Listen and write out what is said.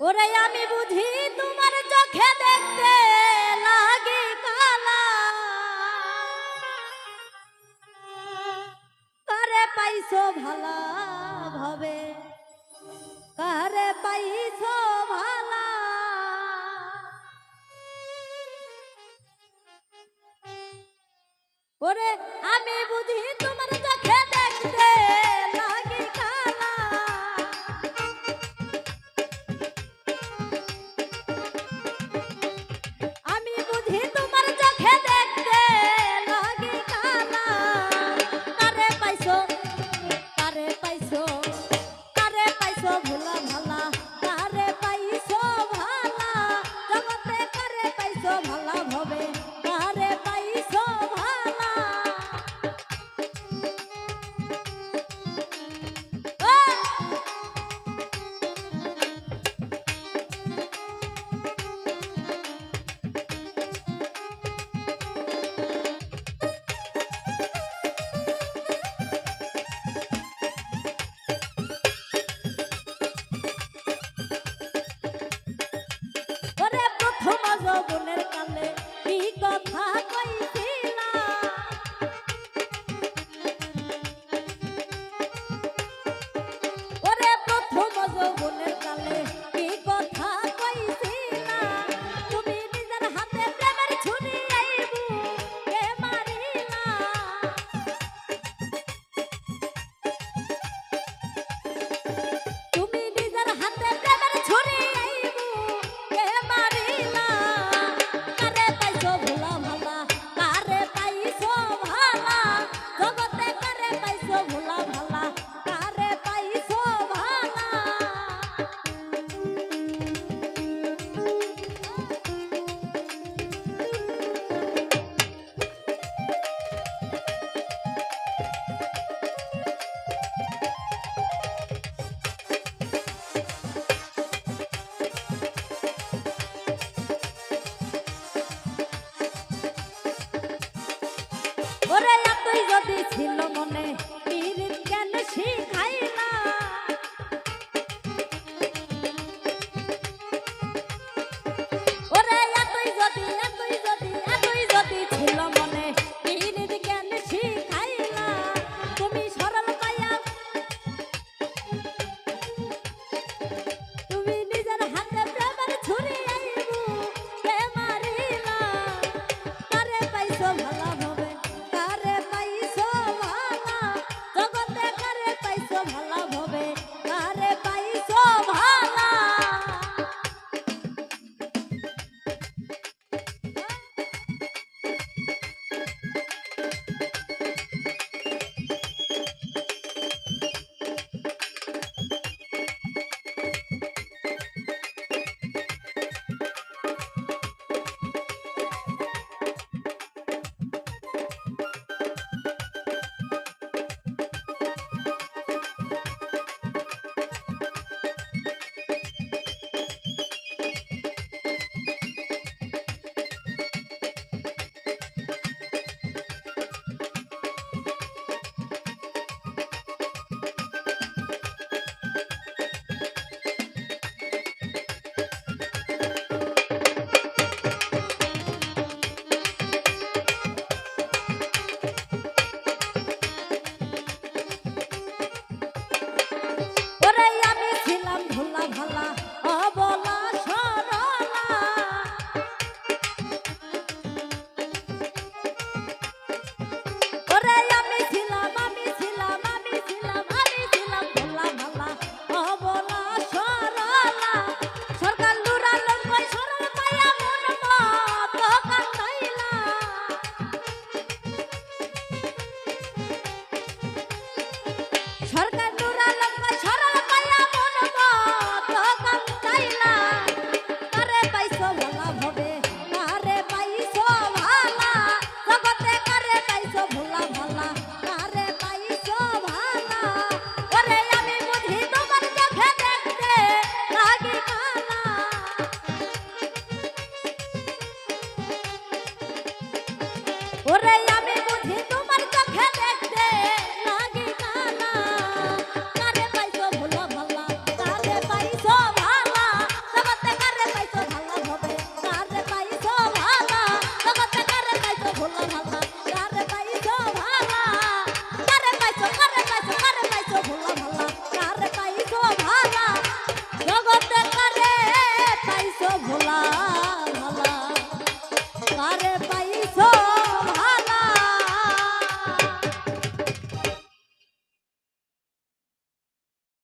ওরে আমি বুঝি তোমার চোখে দেখতে লাগে কালা। কারে পাইছো ভালা ভাবে? কারে পাইছো ভালা? ওরে আমি